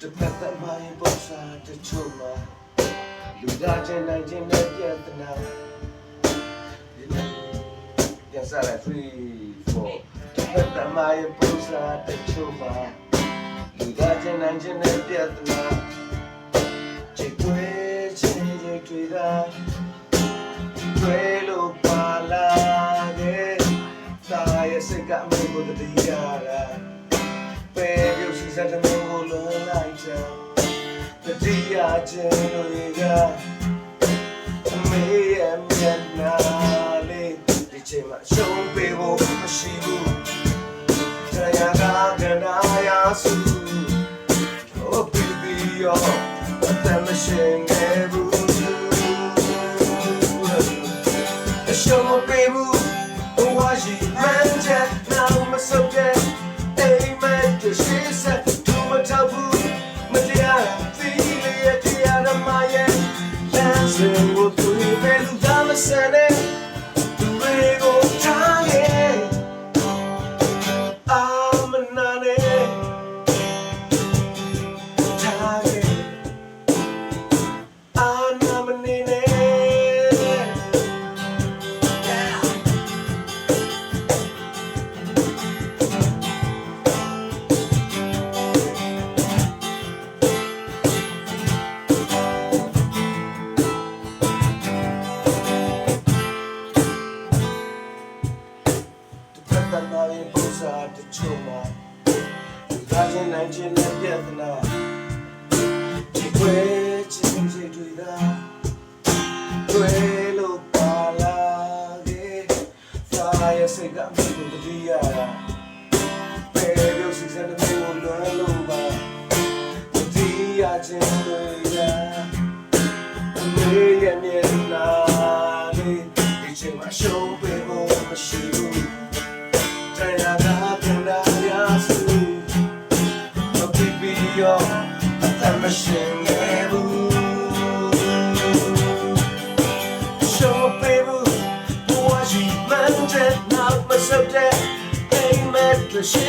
သက်သက်မှရင်ပုံစံတချို့မှာလူသားချင်းနိုင်ချင်းနဲ့ပြဿနာဒီနေ့ပြန်စားလိုက်3 4သက်သက်မှရင်ပုံစံတချို့မှာလူသားချင်းနိုင်ချင်းနဲ့ပြဿနာချစ်ွေးချင်းတွေတွေ့တာတွေ့လို့ပါလာတဲ့သာရဲ့စိတ်ကအမေကိုတတိယတာပဲ ပြုတ်စီစတဲ့မင်းကိုလွန်လိုက်ချင်တတိယချင်းတို့ကအမေရဲ့မျက်နှာလေးဒီချိန်မှာရှုံးပေးဖို့မရှိဘူးတရားကကနာရစု Oh baby yo အသက်မရှင်ခဲ့ဘူးအရှုံးမပေးဘူးဘဝရှိမှန်ချက်နောက်မဆုတ် လူ တစ်ဖက်သားရဲ့ပုံစံတချို့မှာလူသားချင်းနိုင်ချင်းနဲ့ပြဿနာဒီွယ်ချင်းစိတ်တွေသာတွေ့လို့ပါလာတဲ့သာရဲ့စိတ်ကမြင်ကိုတတိယတာပဲပြောစီစတဲ့မျိုးလွယ်လို့ပါတတိယချင်းတွေသာအမေရဲ့မျက်နှာလေးဒီချိန်မှာရှုံးပေးဖို့မရှိ အသက်မရှင်ခဲ့ဘူးရှော့ပေးဘူးဘဝရှိမှန်တဲ့နောက်မစတဲ့အိမ်မက်တရှိ